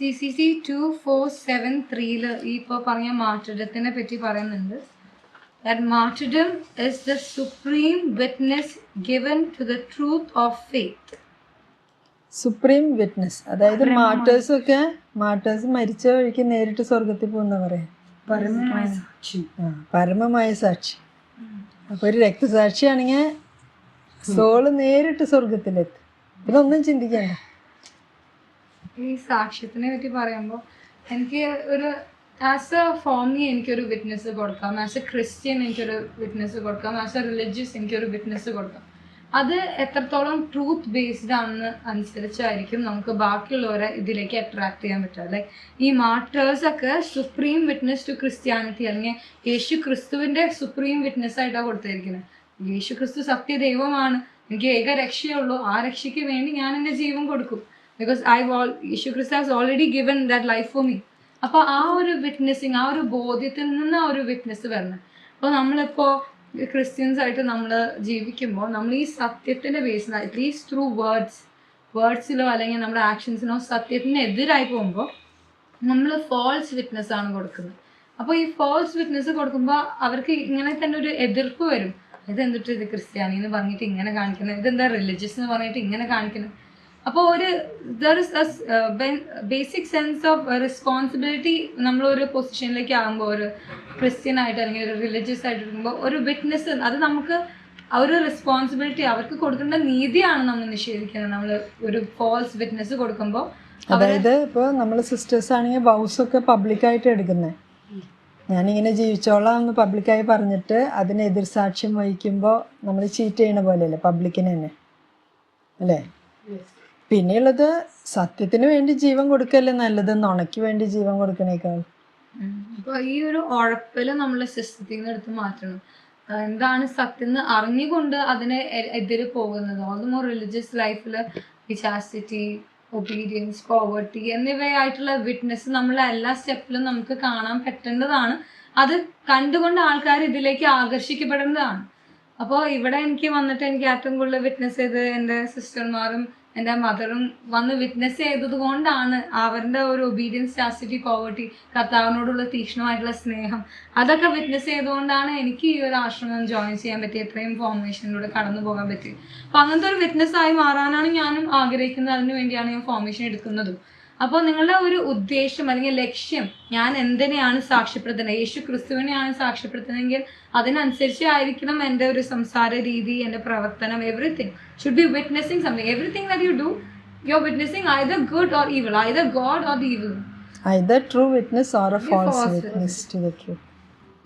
C C C two four seven ത്രീയിൽ ഈ ഇപ്പോൾ പറഞ്ഞ മാർട്ടിഡത്തിനെ പറ്റി പറയുന്നുണ്ട്. That martyrdom is the supreme witness given to the truth of faith supreme witness അതായത് മാർട്ടേഴ്സ് ഒക്കെ മാർട്ടേഴ്സ് മരിച്ച വഴിക്ക് നേരിട്ട് സ്വർഗത്തിൽ പോകുന്ന പറയാം പരമമായ സാക്ഷി. പരമമായ സാക്ഷി. അപ്പൊ ഒരു രക്തസാക്ഷിയാണെങ്കിൽ സോൾ നേരിട്ട് സ്വർഗത്തിലെത്തും ഇതൊന്നും ചിന്തിക്കണ്ട. ഈ സാക്ഷ്യത്തിനെ പറ്റി പറയുമ്പോൾ എനിക്ക് ഒരു ആസ് എ ഫോമി എനിക്കൊരു വിറ്റ്നസ് കൊടുക്കാം. ആസ് എ ക്രിസ്ത്യൻ എനിക്കൊരു വിറ്റ്നസ് കൊടുക്കാം. ആസ് എ റിലീജിയസ് എനിക്കൊരു വിറ്റ്നസ് കൊടുക്കാം. അത് എത്രത്തോളം ട്രൂത്ത് ബേസ്ഡ് ആണെന്ന് അനുസരിച്ചായിരിക്കും നമുക്ക് ബാക്കിയുള്ളവരെ ഇതിലേക്ക് അട്രാക്ട് ചെയ്യാൻ പറ്റുക. ലൈക്ക് ഈ മാർട്ടേഴ്സ് ഒക്കെ സുപ്രീം വിറ്റ്നസ് ടു ക്രിസ്ത്യാനിറ്റി അല്ലെങ്കിൽ യേശു ക്രിസ്തുവിന്റെ സുപ്രീം വിറ്റ്നസ് ആയിട്ടാണ് കൊടുത്തിരിക്കുന്നത് യേശു ക്രിസ്തു സത്യദൈവമാണ്. എനിക്ക് ഏക രക്ഷയുള്ളൂ ആ രക്ഷയ്ക്ക് വേണ്ടി ഞാൻ എന്റെ ജീവൻ കൊടുക്കും. Because I well Yeshu Kristu has already given that life for me അപ്പോൾ ആ ഒരു വിറ്റ്നസ്സിങ് ആ ഒരു ബോധ്യത്തിൽ നിന്ന് ആ ഒരു വിറ്റ്നസ് വരണം. അപ്പോൾ നമ്മളിപ്പോൾ ക്രിസ്ത്യൻസ് ആയിട്ട് നമ്മൾ ജീവിക്കുമ്പോൾ നമ്മൾ ഈ സത്യത്തിന്റെ ബേസിൽ അറ്റ്ലീസ്റ്റ് ത്രൂ വേർഡ്സ് വേർഡ്സിലോ അല്ലെങ്കിൽ നമ്മുടെ ആക്ഷൻസിനോ സത്യത്തിന് എതിരായി പോകുമ്പോൾ നമ്മൾ ഫോൾസ് വിറ്റ്നസ് ആണ് കൊടുക്കുന്നത്. അപ്പോൾ ഈ ഫോൾസ് വിറ്റ്നസ് കൊടുക്കുമ്പോൾ അവർക്ക് ഇങ്ങനെ തന്നെ ഒരു എതിർപ്പ് വരും. ഇതെന്തിട്ട് ഇത് ക്രിസ്ത്യാനി എന്ന് പറഞ്ഞിട്ട് ഇങ്ങനെ കാണിക്കുന്നത്? ഇതെന്താ റിലീജിയസ് എന്ന് പറഞ്ഞിട്ട് ഇങ്ങനെ കാണിക്കുന്നത്? അപ്പോൾ ഒരു there is basic sense of responsibility നമ്മൾ ഒരു പൊസിഷനിലേക്ക് ആകുമ്പോൾ ഒരു ക്രിസ്ത്യൻ ആയിട്ട് അല്ലെങ്കിൽ ഒരു റിലീജിയസ് ആയിട്ട് ഇരിക്കുമ്പോൾ ഒരു വിറ്റ്നസ് അത് നമുക്ക് ആ ഒരു റെസ്പോൺസിബിലിറ്റി അവർക്ക് കൊടുക്കേണ്ട നീതിയാണ് നമ്മൾ നിഷേധിക്കുന്നത്. നമ്മൾ ഒരു ഫോൾസ് വിറ്റ്നസ് കൊടുക്കുമ്പോൾ അതായത് ഇപ്പോൾ നമ്മൾ സിസ്റ്റേഴ്സ് ആണെങ്കിൽ വൗസൊക്കെ പബ്ലിക്കായിട്ട് എടുക്കുന്നത് ഞാനിങ്ങനെ ജീവിച്ചോളാം എന്ന് പബ്ലിക്കായി പറഞ്ഞിട്ട് അതിന് എതിർ സാക്ഷ്യം വഹിക്കുമ്പോൾ നമ്മൾ ചീറ്റ് ചെയ്യണ പോലെയല്ലേ പബ്ലിക്കിന് തന്നെ. അല്ലേ? പിന്നെയുള്ളത് സത്യത്തിന് വേണ്ടി ജീവൻ കൊടുക്കല്ലേ നല്ലത് നുണയ്ക്ക് വേണ്ടി ജീവൻ കൊടുക്കണേക്കാൾ. അപ്പൊ ഈ ഒരു ഉഴപ്പൽ നമ്മളെ സിസ്റ്റത്തിൽ നിന്ന് എടുത്ത് മാറ്റണം. എന്താണ് സത്യം എന്ന് അറിഞ്ഞുകൊണ്ട് അതിനെ എതിര് പോകുന്നത്? അതുമോ റിലീജിയസ് ലൈഫിൽ വിചാസിറ്റി ഒബീഡിയൻസ് പോവർട്ടി എന്നിവയായിട്ടുള്ള വിറ്റ്നസ് നമ്മളെ എല്ലാ സ്റ്റെപ്പിലും നമുക്ക് കാണാൻ പറ്റേണ്ടതാണ്. അത് കണ്ടുകൊണ്ട് ആൾക്കാർ ഇതിലേക്ക് ആകർഷിക്കപ്പെടേണ്ടതാണ് അപ്പോൾ ഇവിടെ എനിക്ക് വന്നിട്ട് എനിക്ക് ഏറ്റവും കൂടുതൽ വിറ്റ്നസ് ചെയ്ത് എന്റെ സിസ്റ്റർമാരും എന്റെ മദറും വന്ന് വിറ്റ്നസ് ചെയ്തത് കൊണ്ടാണ് അവരുടെ ഒരു ഒബീഡിയൻസ് ചാസ്റ്റിറ്റി പോവർട്ടി കർത്താവിനോടുള്ള തീക്ഷ്ണമായിട്ടുള്ള സ്നേഹം. അതൊക്കെ വിറ്റ്നസ് ചെയ്തുകൊണ്ടാണ് എനിക്ക് ഈ ഒരു ആശ്രമം ജോയിൻ ചെയ്യാൻ പറ്റി ഇത്രയും ഫോർമേഷനിലൂടെ കടന്നു പോകാൻ പറ്റി അപ്പം അങ്ങനത്തെ ഒരു വിറ്റ്നസ് ആയി മാറാനാണ് ഞാനും ആഗ്രഹിക്കുന്നത്. അതിനു വേണ്ടിയാണ് ഞാൻ ഫോർമേഷൻ എടുക്കുന്നതും. അപ്പോൾ നിങ്ങളുടെ ഒരു ഉദ്ദേശം അല്ലെങ്കിൽ ലക്ഷ്യം ഞാൻ എന്തിനെയാണ് സാക്ഷ്യപ്പെടുത്തുന്നത്? യേശു ക്രിസ്തുവിനെയാണ് സാക്ഷ്യപ്പെടുത്തുന്നതെങ്കിൽ അതിനനുസരിച്ച് ആയിരിക്കണം എന്റെ ഒരു സംസാര രീതി എന്റെ പ്രവർത്തനം everything should be witnessing something everything that you do you are witnessing either good or evil either God or the evil either true witness or a false false witness true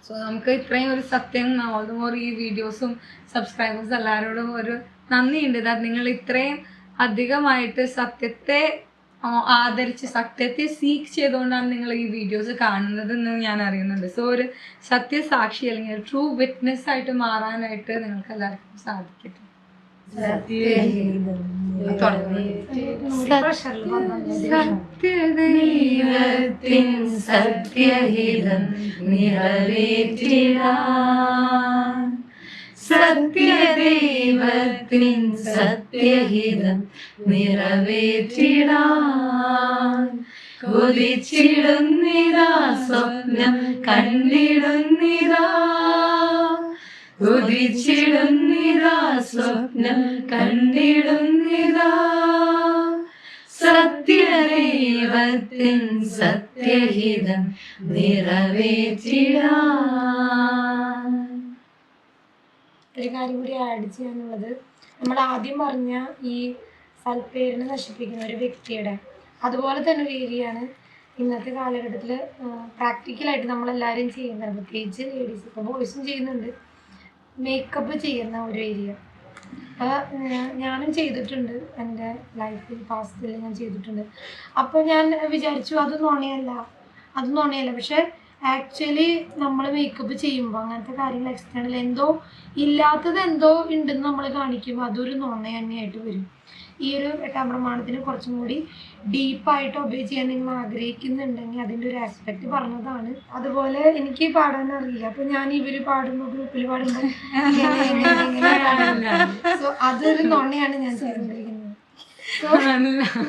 so നമുക്ക് ഇത്രയും ഒരു സത്യം all the more ഈ വീഡിയോസും subscribers എല്ലാവരോടും ഒരു നന്ദിയുണ്ട്. നിങ്ങൾ ഇത്രയും അധികമായിട്ട് സത്യത്തെ ആദരിച്ച് സത്യത്തെ സീക്ക് ചെയ്തുകൊണ്ടാണ് നിങ്ങൾ ഈ വീഡിയോസ് കാണുന്നത് എന്ന് ഞാൻ അറിയുന്നുണ്ട്. സോ ഒരു സത്യസാക്ഷി അല്ലെങ്കിൽ ട്രൂ വിറ്റ്നസ് ആയിട്ട് മാറാനായിട്ട് നിങ്ങൾക്ക് എല്ലാവർക്കും സാധിക്കട്ടെ സത്യദൈവത്തിൻ സത്യഹിതം നിറവേറ്റിടാൻ സത്യദൈവത്തിൻ സത്യഹിതം നിറവേറ്റിടാൻ. കൊതിച്ചിടുന്നിതാ സ്വപ്നം കണ്ടിടുന്നിതാ. ഉദിച്ചിടുന്നിതാ സ്വപ്നം കണ്ടിടുന്നിതാ. സത്യദൈവത്തിൻ സത്യഹിതം നിറവേറ്റിടാൻ. ഒരു കാര്യം കൂടി ആഡ് ചെയ്യാനുള്ളത്. നമ്മൾ ആദ്യം പറഞ്ഞ ഈ സൽപ്പേരിനെ നശിപ്പിക്കുന്ന ഒരു വ്യക്തിയുടെ അതുപോലെ തന്നെ ഒരു ഏരിയയാണ് ഇന്നത്തെ കാലഘട്ടത്തിൽ പ്രാക്ടിക്കലായിട്ട് നമ്മളെല്ലാവരും ചെയ്യുന്നത്. പ്രത്യേകിച്ച് ലേഡീസ് ഇപ്പോൾ ബോയ്സും ചെയ്യുന്നുണ്ട്. മേക്കപ്പ് ചെയ്യുന്ന ഒരു ഏരിയ അപ്പോൾ ഞാനും ചെയ്തിട്ടുണ്ട്. എന്റെ ലൈഫിൽ പാസ്റ്റിൽ ഞാൻ ചെയ്തിട്ടുണ്ട്. അപ്പോൾ ഞാൻ വിചാരിച്ചു അത് നുണയല്ല അത് നുണയല്ല പക്ഷെ ആക്ച്വലി നമ്മൾ മേക്കപ്പ് ചെയ്യുമ്പോൾ അങ്ങനത്തെ കാര്യങ്ങൾ എക്സ്റ്റേണൽ എന്തോ ഇല്ലാത്തത് എന്തോ ഉണ്ടെന്ന് നമ്മൾ കാണിക്കുമ്പോൾ അതൊരു നുണ തന്നെയായിട്ട് വരും. ഈ ഒരു എട്ടാം പ്രമാണത്തിന് കുറച്ചും കൂടി ഡീപ്പായിട്ട് ഒബേ ചെയ്യാൻ നിങ്ങൾ ആഗ്രഹിക്കുന്നുണ്ടെങ്കിൽ അതിന്റെ ഒരു ആസ്പെക്ട് പറഞ്ഞതാണ്. അതുപോലെ എനിക്ക് പാടാൻ അറിയില്ല. അപ്പോൾ ഞാൻ ഇവർ പാടുമ്പോൾ ഗ്രൂപ്പിൽ പാടുമ്പോൾ സോ അതൊരു നുണയാണ് ഞാൻ So,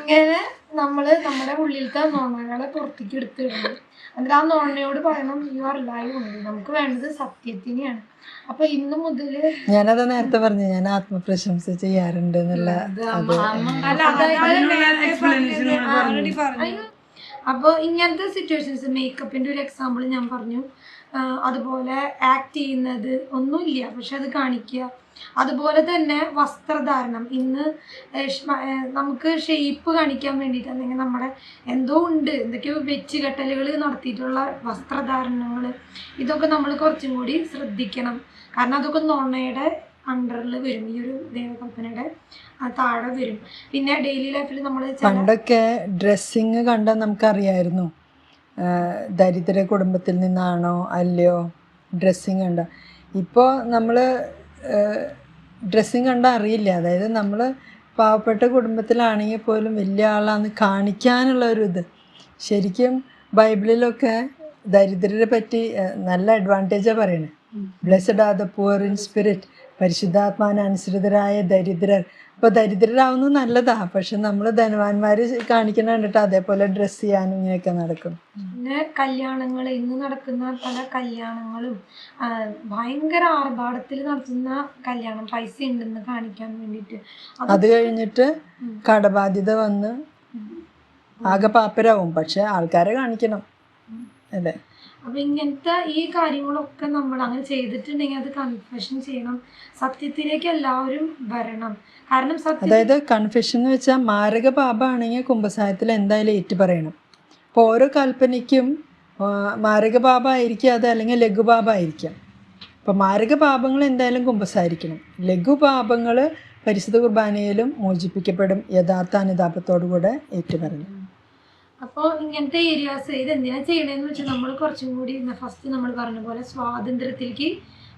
ഇങ്ങനെ നമ്മൾ നമ്മുടെ ഉള്ളിലത്തെ നോണകളെ പുറത്തേക്ക് എടുത്തിടുന്നു എന്നിട്ട് ആ നോണയോട് പറയണം യു ആർ ലൈവ് ഉണ്ട് നമുക്ക് വേണ്ടത് സത്യത്തിനെയാണ്. അപ്പൊ ഇന്ന് മുതൽ ഞാനത് നേരത്തെ പറഞ്ഞു ഞാൻ ആത്മപ്രശംസ ചെയ്യാറുണ്ട് എന്നുള്ള. പറഞ്ഞു. അപ്പോൾ ഇങ്ങനത്തെ സിറ്റുവേഷൻസ് മേക്കപ്പിന്റെ ഒരു എക്സാമ്പിൾ ഞാൻ പറഞ്ഞു. അതുപോലെ ആക്ട് ചെയ്യുന്നത് ഒന്നുമില്ല പക്ഷെ അത് കാണിക്കുക. അതുപോലെ തന്നെ വസ്ത്രധാരണം. ഇന്ന് നമുക്ക് ഷേപ്പ് കാണിക്കാൻ വേണ്ടിയിട്ട് അല്ലെങ്കിൽ നമ്മുടെ എന്തോ ഉണ്ട്. എന്തൊക്കെയോ വെച്ച് കെട്ടലുകൾ നടത്തിയിട്ടുള്ള വസ്ത്രധാരണങ്ങൾ ഇതൊക്കെ നമ്മൾ കുറച്ചും കൂടി ശ്രദ്ധിക്കണം. കാരണം അതൊക്കെ നൊണയുടെ അണ്ടറിൽ വരും. ഈ ഒരു ദൈവകൽപ്പനയുടെ താഴെ വരും. പിന്നെ ഡെയിലി ലൈഫിൽ നമ്മൾ പണ്ടൊക്കെ ഡ്രസ്സിങ് കണ്ടാൽ നമുക്കറിയായിരുന്നു. ദരിദ്ര കുടുംബത്തിൽ നിന്നാണോ അല്ലയോ ഡ്രസ്സിങ് കണ്ട. ഇപ്പോൾ നമ്മൾ ഡ്രസ്സിങ് കണ്ടാൽ അറിയില്ല. അതായത് നമ്മൾ പാവപ്പെട്ട കുടുംബത്തിലാണെങ്കിൽ പോലും വലിയ ആളാന്ന് കാണിക്കാനുള്ള ഒരു ഇത്. ശരിക്കും ബൈബിളിലൊക്കെ ദരിദ്രരെ പറ്റി നല്ല അഡ്വാന്റേജാണ് പറയണേ. Blessed are the poor in spirit പരിശുദ്ധാത്മാനുസൃതരായ ദരിദ്രർ. അപ്പോൾ ദരിദ്രരാവുന്നത് നല്ലതാ. പക്ഷെ നമ്മൾ ധനവാന്മാർ കാണിക്കണ കണ്ടിട്ട് അതേപോലെ ഡ്രസ്സ് ചെയ്യാനും ഇങ്ങനെയൊക്കെ നടക്കും. പിന്നെ കല്യാണങ്ങൾ ഇന്ന് നടക്കുന്ന പല കല്യാണങ്ങളും ഭയങ്കര ആർഭാടത്തിൽ നടത്തുന്ന കല്യാണം പൈസ ഉണ്ടെന്ന് കാണിക്കാൻ വേണ്ടിട്ട്. അത് കഴിഞ്ഞിട്ട് കടബാധ്യത വന്ന് ആകെ പാപ്പരാവും. പക്ഷെ ആൾക്കാരെ കാണിക്കണം. അല്ലേ? അപ്പൊ ഇങ്ങനത്തെ ഈ കാര്യങ്ങളൊക്കെ നമ്മൾ അങ്ങനെ ചെയ്തിട്ടുണ്ടെങ്കിൽ അത് കൺഫെഷൻ ചെയ്യണം. സത്യത്തിലേക്ക് എല്ലാവരും വരണം. കാരണം സത്യം അതായത് കൺഫെഷൻ എന്ന് വെച്ചാൽ മാരക പാപമാണെങ്കിൽ കുംഭസാരത്തിൽ എന്തായാലും ഏറ്റു പറയണം. അപ്പോൾ ഓരോ കൽപ്പനയ്ക്കും മാരക പാപമായിരിക്കും അത് അല്ലെങ്കിൽ ലഘുപാപമായിരിക്കാം അപ്പോൾ മാരക പാപങ്ങൾ എന്തായാലും കുംഭസാരിക്കണം ലഘുപാപങ്ങൾ പരിശുദ്ധ കുർബാനയിലും മോചിപ്പിക്കപ്പെടും. യഥാർത്ഥ അനുതാപത്തോടു കൂടെ ഏറ്റു പറഞ്ഞു അപ്പോൾ ഇങ്ങനത്തെ ഏരിയാസ് ഇത് എന്തിനാ ചെയ്യണമെന്ന് വെച്ചാൽ നമ്മൾ കുറച്ചും കൂടി ഫസ്റ്റ് നമ്മൾ പറഞ്ഞ പോലെ സ്വാതന്ത്ര്യത്തിലേക്ക്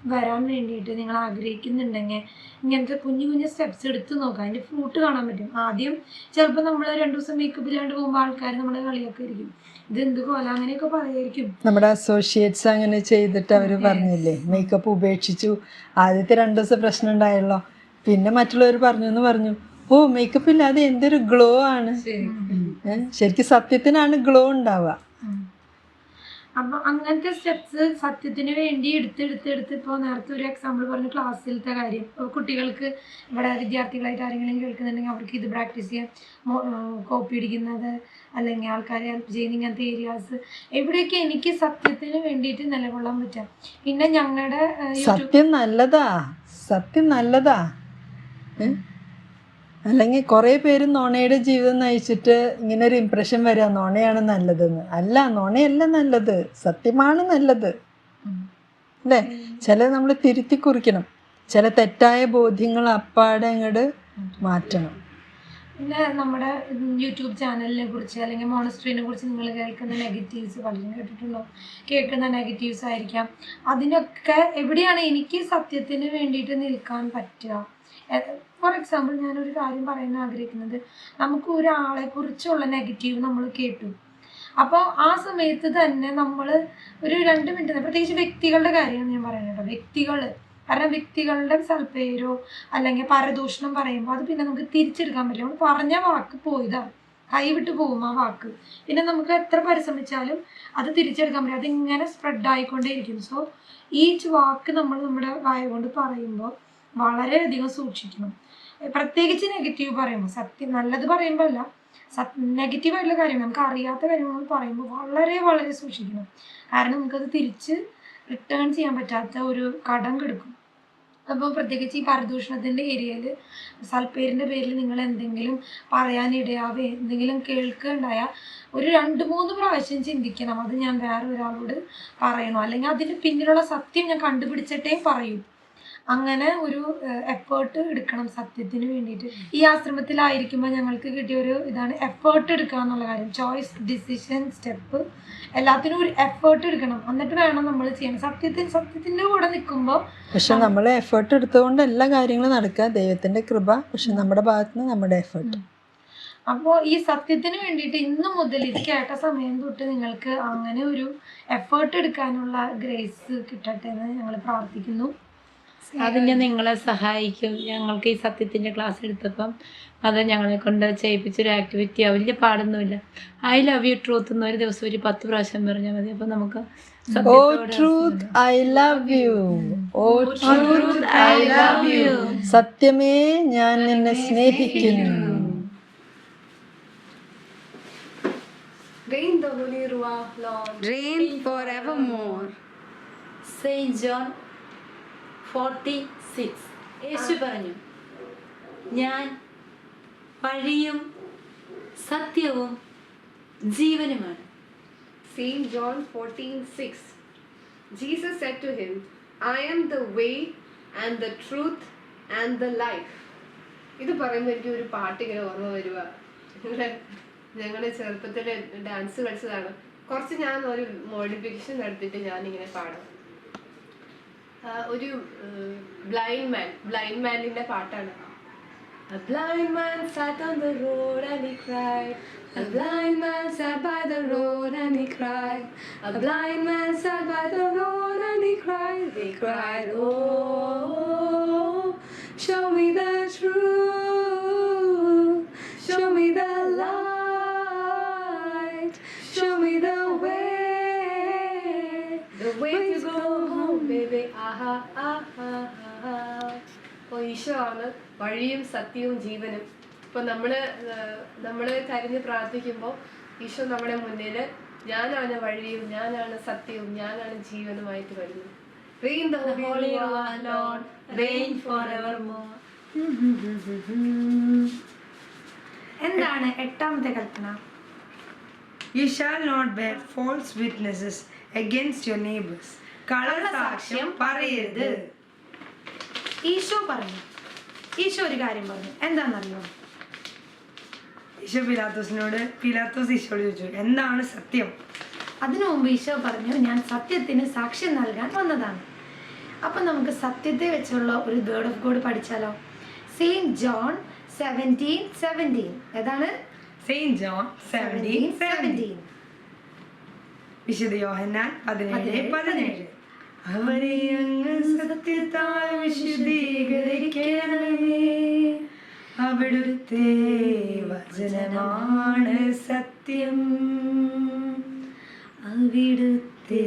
വരാൻ വേണ്ടിയിട്ട് നിങ്ങൾ ആഗ്രഹിക്കുന്നുണ്ടെങ്കിൽ ഇങ്ങനത്തെ കുഞ്ഞു കുഞ്ഞു സ്റ്റെപ്സ് എടുത്ത് നോക്കാം. അതിന്റെ ഫ്രൂട്ട് കാണാൻ പറ്റും. ആദ്യം ചിലപ്പോൾ നമ്മൾ രണ്ടു ദിവസം മേക്കപ്പ് ഇല്ലാണ്ട് പോകുമ്പോൾ ആൾക്കാർ നമ്മളെ കളിയൊക്കെ ഇരിക്കും ഇത് എന്ത് കോല? അങ്ങനെയൊക്കെ പറയായിരിക്കും. നമ്മുടെ അസോസിയേറ്റ്സ് അങ്ങനെ ചെയ്തിട്ട് അവർ പറഞ്ഞില്ലേ? മേക്കപ്പ് ഉപേക്ഷിച്ചു. ആദ്യത്തെ രണ്ടു ദിവസം പ്രശ്നം ഉണ്ടായല്ലോ. പിന്നെ മറ്റുള്ളവർ പറഞ്ഞു എന്ന് പറഞ്ഞു. ഓ മേക്കപ്പ് ഇല്ലാതെ എന്തൊരു ഗ്ലോ ആണ്? ശരിക്കും സത്യത്തിനാണ് ഗ്ലോ ഉണ്ടാവുക. അപ്പൊ അങ്ങനത്തെ സ്റ്റെപ്സ് സത്യത്തിന് വേണ്ടി എടുത്ത് എടുത്ത് എടുത്ത് ഇപ്പോൾ നേരത്തെ ഒരു എക്സാമ്പിൾ പറഞ്ഞ ക്ലാസ്സിലത്തെ കാര്യം. കുട്ടികൾക്ക് ഇവിടെ വിദ്യാർത്ഥികളായിട്ട് ആരെങ്കിലും കേൾക്കുന്നുണ്ടെങ്കിൽ അവർക്ക് ഇത് പ്രാക്ടീസ് ചെയ്യാം. കോപ്പി അടിക്കുന്നത് അല്ലെങ്കിൽ ആൾക്കാരെ ഹെൽപ്പ് ചെയ്യുന്ന ഇങ്ങനത്തെ ഏരിയാസ് എവിടെയൊക്കെ എനിക്ക് സത്യത്തിന് വേണ്ടിയിട്ട് നിലകൊള്ളാൻ പറ്റാം പിന്നെ ഞങ്ങളുടെ സത്യം നല്ലതാ. സത്യം നല്ലതാ? അല്ലെങ്കിൽ കുറേ പേര് നോണയുടെ ജീവിതം നയിച്ചിട്ട് ഇങ്ങനെ ഒരു ഇമ്പ്രഷൻ വരിക നോണയാണ് നല്ലതെന്ന്. അല്ല നോണയല്ല നല്ലത്. സത്യമാണ് നല്ലത്. അല്ലേ? ചില നമ്മൾ തിരുത്തി കുറിക്കണം. ചില തെറ്റായ ബോധ്യങ്ങൾ അപ്പാടെ അങ്ങോട്ട് മാറ്റണം. പിന്നെ നമ്മുടെ യൂട്യൂബ് ചാനലിനെ കുറിച്ച് അല്ലെങ്കിൽ മോണസ്ട്രീനെ കുറിച്ച് നിങ്ങൾ കേൾക്കുന്ന നെഗറ്റീവ്സ് പലരും കേട്ടിട്ടുണ്ടോ? കേൾക്കുന്ന നെഗറ്റീവ്സ് ആയിരിക്കാം. അതിനൊക്കെ എവിടെയാണ് എനിക്ക് സത്യത്തിന് വേണ്ടിയിട്ട് നിൽക്കാൻ പറ്റുക? ഫോർ എക്സാമ്പിൾ ഞാനൊരു കാര്യം പറയാൻ ആഗ്രഹിക്കുന്നത്. നമുക്ക് ഒരാളെ കുറിച്ചുള്ള നെഗറ്റീവ് നമ്മൾ കേട്ടു. അപ്പോൾ ആ സമയത്ത് തന്നെ നമ്മൾ ഒരു രണ്ട് മിനിറ്റ് പ്രത്യേകിച്ച് വ്യക്തികളുടെ കാര്യമാണ് ഞാൻ പറയുന്നത് വ്യക്തികൾ കാരണം വ്യക്തികളുടെ സൽപ്പേരോ അല്ലെങ്കിൽ പരദൂഷണം പറയുമ്പോൾ അത് പിന്നെ നമുക്ക് തിരിച്ചെടുക്കാൻ പറ്റില്ല. നമ്മൾ പറഞ്ഞ വാക്ക് പോയതാണ് കൈവിട്ട് പോകും ആ വാക്ക്. പിന്നെ നമുക്ക് എത്ര പരിശ്രമിച്ചാലും അത് തിരിച്ചെടുക്കാൻ പറ്റില്ല. അതിങ്ങനെ സ്പ്രെഡ് ആയിക്കൊണ്ടേയിരിക്കും. സോ ഈ വാക്ക് നമ്മൾ നമ്മുടെ വായ കൊണ്ട് പറയുമ്പോൾ വളരെയധികം സൂക്ഷിക്കണം. പ്രത്യേകിച്ച് നെഗറ്റീവ് പറയുമ്പോൾ സത്യം നല്ലത് പറയുമ്പോൾ അല്ല സത് നെഗറ്റീവായിട്ടുള്ള കാര്യം നമുക്ക് അറിയാത്ത കാര്യങ്ങൾ പറയുമ്പോൾ വളരെ വളരെ സൂക്ഷിക്കണം. കാരണം നമുക്കത് തിരിച്ച് റിട്ടേൺ ചെയ്യാൻ പറ്റാത്ത ഒരു കടം കിടക്കും. അപ്പോൾ പ്രത്യേകിച്ച് ഈ പരദൂഷണത്തിന്റെ ഏരിയയിൽ സൽപ്പേരിന്റെ പേരിൽ നിങ്ങൾ എന്തെങ്കിലും പറയാനിടയാവേ എന്തെങ്കിലും കേൾക്കുകയുണ്ടായാൽ ഒരു രണ്ട് മൂന്ന് പ്രാവശ്യം ചിന്തിക്കണം. അത് ഞാൻ വേറെ ഒരാളോട് പറയണോ? അല്ലെങ്കിൽ അതിന് പിന്നിലുള്ള സത്യം ഞാൻ കണ്ടുപിടിച്ചിട്ടേ പറയൂ. അങ്ങനെ ഒരു എഫേർട്ട് എടുക്കണം സത്യത്തിന് വേണ്ടിയിട്ട്. ഈ ആശ്രമത്തിലായിരിക്കുമ്പോൾ ഞങ്ങൾക്ക് കിട്ടിയ ഒരു ഇതാണ് എഫേർട്ട് എടുക്കുക എന്നുള്ള കാര്യം. ചോയ്സ് ഡിസിഷൻ സ്റ്റെപ്പ് എല്ലാത്തിനും ഒരു എഫേർട്ട് എടുക്കണം. എന്നിട്ട് വേണം നമ്മൾ ചെയ്യണം. സത്യത്തിന് സത്യത്തിന്റെ കൂടെ നിൽക്കുമ്പോൾ പക്ഷെ നമ്മൾ എഫേർട്ട് എടുത്തുകൊണ്ട് എല്ലാ കാര്യങ്ങളും നടക്കുക. ദൈവത്തിന്റെ കൃപ പക്ഷെ നമ്മുടെ ഭാഗത്ത് നിന്ന് നമ്മുടെ എഫേർട്ട് അപ്പോൾ ഈ സത്യത്തിന് വേണ്ടിയിട്ട് ഇന്ന് മുതൽ ഇത് കേട്ട സമയം തൊട്ട് നിങ്ങൾക്ക് അങ്ങനെ ഒരു എഫേർട്ട് എടുക്കാനുള്ള ഗ്രേസ് കിട്ടട്ടെ എന്ന് ഞങ്ങൾ പ്രാർത്ഥിക്കുന്നു. അതിന് നിങ്ങളെ സഹായിക്കും. ഞങ്ങൾക്ക് ഈ സത്യത്തിന്റെ ക്ലാസ് എടുത്തപ്പം അത് ഞങ്ങളെ കൊണ്ട് ചെയ്യിപ്പിച്ചൊരു ആക്ടിവിറ്റി വലിയ പാടൊന്നുമില്ല. ഐ ലവ് യു ട്രൂത്ത് എന്ന് ഒരു ദിവസം ഒരു പത്ത് പ്രാവശ്യം പറഞ്ഞാൽ മതി. അപ്പം നമുക്ക് ഓ truth I love you oh truth I love you സത്യമേ ഞാൻ നിന്നെ സ്നേഹിക്കുന്നു. Rain the Holy Ruach, Lord. Reign forevermore. Saint John forty six. യേശു പറഞ്ഞു ഞാൻ വഴിയും സത്യവും ജീവനുമാണ്. Same John fourteen six Jesus said to him I am the way and the truth and the life ഇത് പറയുമ്പോൾ എനിക്ക് ഒരു പാട്ട് ഇങ്ങനെ ഓർമ്മ വരുക ഞങ്ങൾ ഞങ്ങൾ ചെറുപ്പത്തിൽ ഡാൻസ് കളിച്ചതാണ്. കുറച്ച് ഞാൻ ഒരു മോഡിഫിക്കേഷൻ നടത്തിയിട്ട് ഞാൻ ഇങ്ങനെ പാടാം. ഒരു ബ്ലൈൻഡ് മാൻ ബ്ലൈൻഡ് മാനിന്റെ പാട്ടാണ് A blind man sat on the road and he cried. A blind man sat by the road and he cried. A blind man sat by the road and he cried. They cried, Oh, show me the truth. Show me the light. Show me the way. The way to go അപ്പോൾ ഈശോ ആണ് വഴിയും സത്യവും ജീവനും ഇപ്പോൾ നമ്മൾ നമ്മൾ കരഞ്ഞ് പ്രാർത്ഥിക്കുമ്പോൾ ഈശോ നമ്മുടെ മുന്നിൽ ഞാനാണ് വഴിയും ഞാനാണ് സത്യവും ഞാനാണ് ജീവനുമായിട്ട് വരുന്നത് Reign the Holy Holy Ruach, Ruach, Lord, reign forevermore. എന്താണ് എട്ടാമത്തെ കൽപ്പന You shall not bear false witnesses against your neighbors. കള്ളസാക്ഷ്യം പറയരുത്. ഈശോ പറഞ്ഞു. ഈശോ ഒരു കാര്യം പറഞ്ഞു. എന്താണെന്നറിയോ? ഈശോ പിലാത്തോസിനോട് പിലാത്തോസ് ഈശോട് ചോദിച്ചു എന്താണ് സത്യം? അതിനു മുമ്പ് ഈശോ പറഞ്ഞു ഞാൻ സത്യത്തിന് സാക്ഷ്യം നൽകാൻ വന്നതാണ്. അപ്പം നമുക്ക് സത്യത്തെ വെച്ചുള്ള ഒരു വേർഡ് ഓഫ് ഗോഡ് പഠിച്ചാലോ? സെയിന്റ് ജോൺ സെവന്റീൻ സെവന്റീൻ ഏതാണ്? സെയിന്റ് ജോൺ സെവന്റീൻ സെവന്റീൻ വിശുദ്ധ യോഹന്നാൻ പതിനേഴ് പതിനേഴ്. അവരെ അങ്ങ് സത്യത്താൽ വിശുദ്ധീകരിക്കണമേ അവിടുത്തെ വചനമാണ് സത്യം അവിടുത്തെ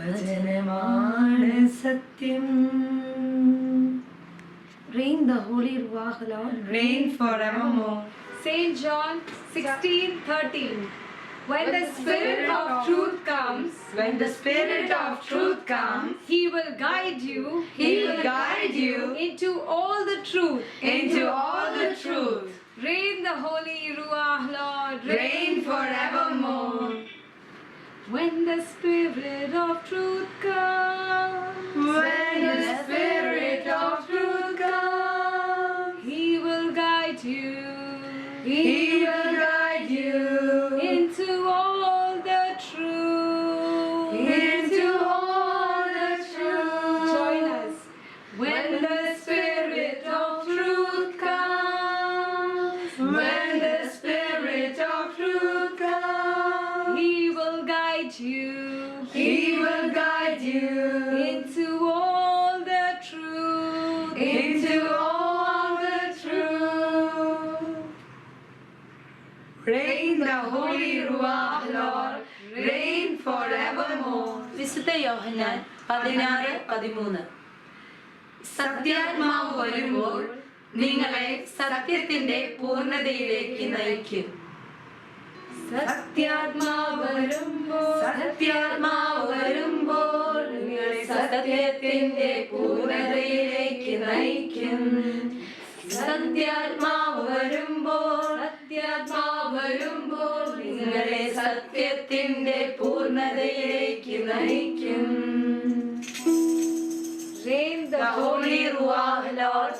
വചനമാണ് സത്യം Rain the Holy Ruach, Lord. Reign forevermore. Saint John 16 13. When the Spirit of truth comes, When the Spirit of truth comes, He will guide you. He will guide you into all the truth. into all the truth. Reign the Holy Ruach, Lord. Reign forevermore. When the Spirit of truth comes, When the Spirit of truth comes, He will guide you. He will you into all the truth. into all the truth. Reign the Holy Ruach, Lord, reign forevermore. വിശുദ്ധ യോഹന്നാൻ പതിനാറ് പതിമൂന്ന് സത്യാത്മാവ് വരുമ്പോൾ നിങ്ങളെ സത്യത്തിന്റെ പൂർണതയിലേക്ക് നയിക്കും സത്യാത്മാവ് വരുമ്പോൾ സത്യാത്മാവ് സത്യത്തിന്റെ പൂർണതയിലേക്ക് നയിക്കും. സത്യാത്മാവ് വരുമ്പോൾ സത്യാത്മാവ് വരുമ്പോൾ നിങ്ങളെ സത്യത്തിന്റെ പൂർണതയിലേക്ക് നയിക്കും. Rain the The Holy Ruach, Lord,